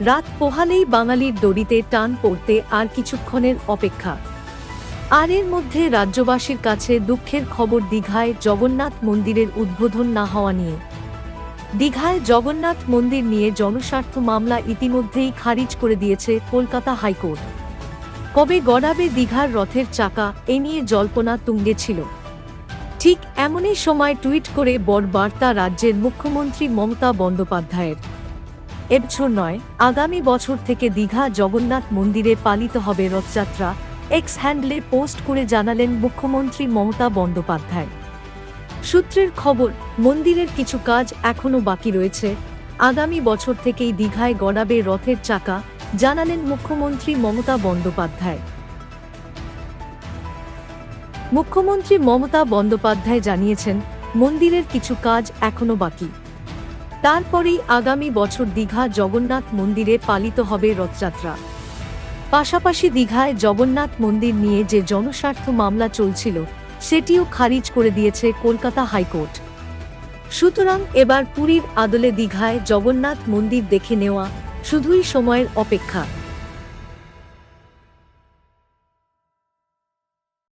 রাত পোহালেই বাঙালির দড়িতে টান পড়তে আর কিছুক্ষণের অপেক্ষা। আর এর মধ্যে রাজ্যবাসীর কাছে দুঃখের খবর দীঘায় জগন্নাথ মন্দিরের উদ্বোধন না হওয়া নিয়ে। দীঘায় জগন্নাথ মন্দির নিয়ে জনস্বার্থ মামলা ইতিমধ্যেই খারিজ করে দিয়েছে কলকাতা হাইকোর্ট। কবে গড়াবে দীঘার রথের চাকা, এ নিয়ে জল্পনা তুঙ্গে ছিল। ঠিক এমনই সময় টুইট করে বড় বার্তা রাজ্যের মুখ্যমন্ত্রী মমতা বন্দ্যোপাধ্যায়ের। এবছর নয়, আগামী বছর থেকে দীঘা জগন্নাথ মন্দিরে পালিত হবে রথযাত্রা এক্স হ্যান্ডলে পোস্ট করে জানালেন মুখ্যমন্ত্রী মমতা বন্দ্যোপাধ্যায়। সূত্রের খবর, মন্দিরের কিছু কাজ এখনও বাকি রয়েছে। আগামী বছর থেকেই দীঘায় গড়াবে রথের চাকা, জানালেন মুখ্যমন্ত্রী মমতা বন্দ্যোপাধ্যায়। মুখ্যমন্ত্রী মমতা বন্দ্যোপাধ্যায় জানিয়েছেন, মন্দিরের কিছু কাজ এখনও বাকি। তারপরেই আগামী বছর দীঘা জগন্নাথ মন্দিরে পালিত হবে রথযাত্রা। পাশাপাশি দীঘায় জগন্নাথ মন্দির নিয়ে যে জনস্বার্থ মামলা চলছিল, সেটিও খারিজ করে দিয়েছে কলকাতা হাইকোর্ট। সুতরাং এবার পুরীর আদলে দীঘায় জগন্নাথ মন্দির দেখে নেওয়া শুধুই সময়ের অপেক্ষা।